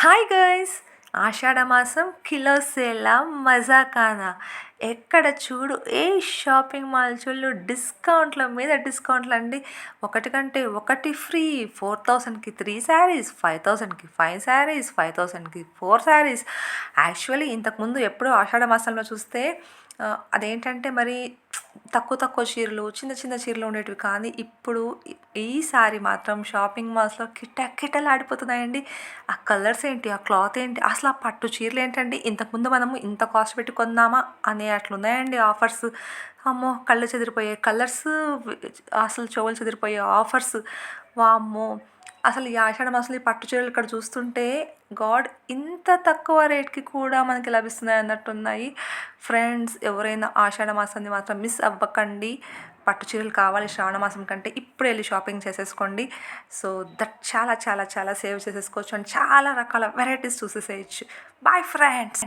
Hi guys ఆషాఢ మాసం కిలోసేలా మజాకానా? ఎక్కడ చూడు ఏ షాపింగ్ మాల్ చూడు డిస్కౌంట్ల మీద డిస్కౌంట్లు అండి. ఒకటి కంటే ఒకటి ఫ్రీ ఫోర్ థౌసండ్కి త్రీ శారీస్ ఫైవ్ థౌసండ్కి ఫైవ్ శారీస్ ఫైవ్ థౌసండ్కి ఫోర్ శారీస్ యాక్చువల్లీ ఇంతకుముందు ఎప్పుడో ఆషాఢ మాసంలో చూస్తే అదేంటంటే మరి తక్కువ తక్కువ చీరలు చిన్న చిన్న చీరలు ఉండేటివి కానీ ఇప్పుడు ఈసారి మాత్రం షాపింగ్ మాల్స్లో కిట కిటలు ఆడిపోతున్నాయండి. ఆ కలర్స్ ఏంటి ఆ క్లాత్ ఏంటి అసలు ఆ పట్టు చీరలు ఏంటండి ఇంతకుముందు మనము ఇంత కాస్ట్ పెట్టి కొందామా అనే అట్లున్నాయండి ఆఫర్స్. అమ్మో కళ్ళు చెదిరిపోయే కలర్స్ అసలు చెవులు చెదిరిపోయే ఆఫర్స్. వామ్మో. అసలు ఈ ఆషాఢ మాసంలో ఈ పట్టు చీరలు ఇక్కడ చూస్తుంటే గాడ్ ఇంత తక్కువ రేట్కి కూడా మనకి లభిస్తున్నాయి అన్నట్టున్నాయి. ఫ్రెండ్స్ ఎవరైనా ఆషాఢ మాసాన్ని మాత్రం మిస్ అవ్వకండి. పట్టు చీరలు కావాలి శ్రావణ మాసం కంటే ఇప్పుడు వెళ్ళి షాపింగ్ చేసేసుకోండి. సో దట్ చాలా చాలా చాలా సేవ్ చేసేసుకోవచ్చు. అండ్ చాలా రకాల వెరైటీస్ చూసేసేయచ్చు. Bye friends